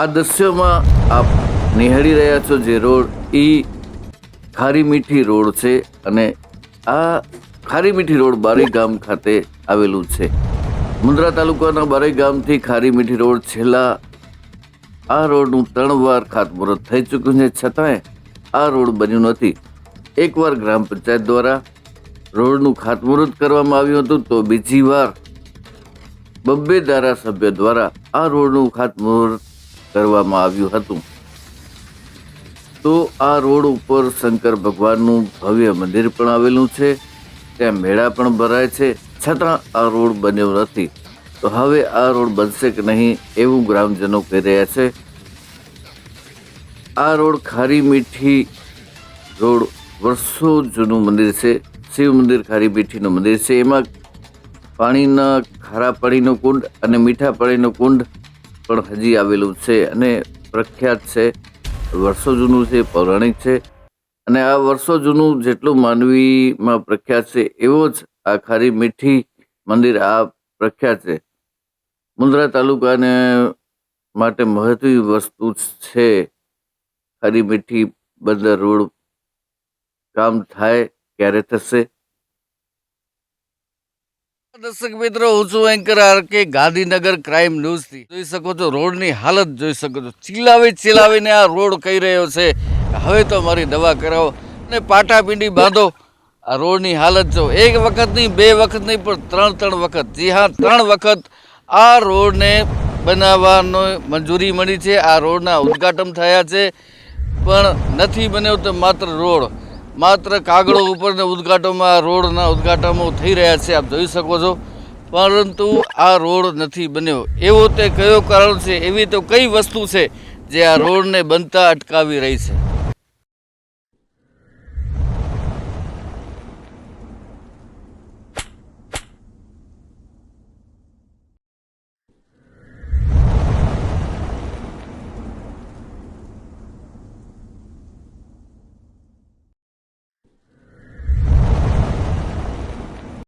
આ દ્રશ્યોમાં આપ નિહાળી રહ્યા છો જે રોડ એ ખારી મીઠી રોડ છે અને આ ખારી મીઠી રોડ બારી ગામ ખાતે આવેલું છે. મુન્દ્રા તાલુકાના બારી ગામથી ખારી મીઠી રોડ છેલ્લા આ રોડનું ત્રણ વાર ખાતમુહૂર્ત થઈ ચૂક્યું છે. છતાંય આ રોડ બન્યું નથી. એકવાર ગ્રામ પંચાયત દ્વારા રોડનું ખાતમુહૂર્ત કરવામાં આવ્યું હતું તો બીજી વાર બબ્બે ધારાસભ્ય દ્વારા આ રોડનું ખાતમુહૂર્ત કરવામાં આવ્યું હતું. તો આ રોડ ઉપર શંકર ભગવાનનું ભવ્ય મંદિર પણ આવેલું છે. ત્યાં મેળા પણ ભરાય છે. છતાં આ રોડ બન્યો નથી. તો હવે આ રોડ બનશે કે નહીં એવું ગ્રામજનો કહી રહ્યા છે. આ રોડ ખારી મીઠી રોડ વર્ષો જૂનું મંદિર છે. શિવ મંદિર ખારી મીઠીનું મંદિર છે. એમાં પાણીના ખારા પાણીનો કુંડ અને મીઠા પાણીનો કુંડ પણ હજી આવેલું છે અને પ્રખ્યાત છે. વર્ષો જૂનું છે, પૌરાણિક છે. અને આ વર્ષો જૂનું જેટલું માનવીમાં પ્રખ્યાત છે, એવો જ આ ખારી મીઠી મંદિર આ પ્રખ્યાત છે. મુન્દ્રા તાલુકાને માટે મહત્વની વસ્તુ છે. ખારી મીઠી બંદર રોડ કામ થાય, ક્યારે થશે? દર્શક મિત્રો, હું છું anchor R K, Gandhinagar crime ન્યૂઝથી જોઈ શકો છો, રોડની હાલત જોઈ શકો છો. ચિલાવી ચિલાવીને આ રોડ કહી રહ્યો છે. હવે તો મારી દવા કરાવો. અને પાટાપીંડી બાંધો. આ રોડની હાલત જો એક વખત નહીં, બે વખત નહીં, પણ ત્રણ ત્રણ વખત. જી હા, ત્રણ વખત આ રોડને બનાવવાનો મંજૂરી મળી છે. આ રોડના ઉદ્ઘાટન થયા છે. પણ નથી બન્યો તો માત્ર રોડ. માત્ર કાગળો ઉપર ને ઉદ્ઘાટનમાં રોડના ઉદ્ઘાટનો થઈ રહ્યા છે, આપ જોઈ શકો છો. પરંતુ આ રોડ નથી બન્યો. એવો તે કયો કારણ છે? એવી તો કઈ વસ્તુ છે જે આ રોડને બનતા અટકાવી રહી છે?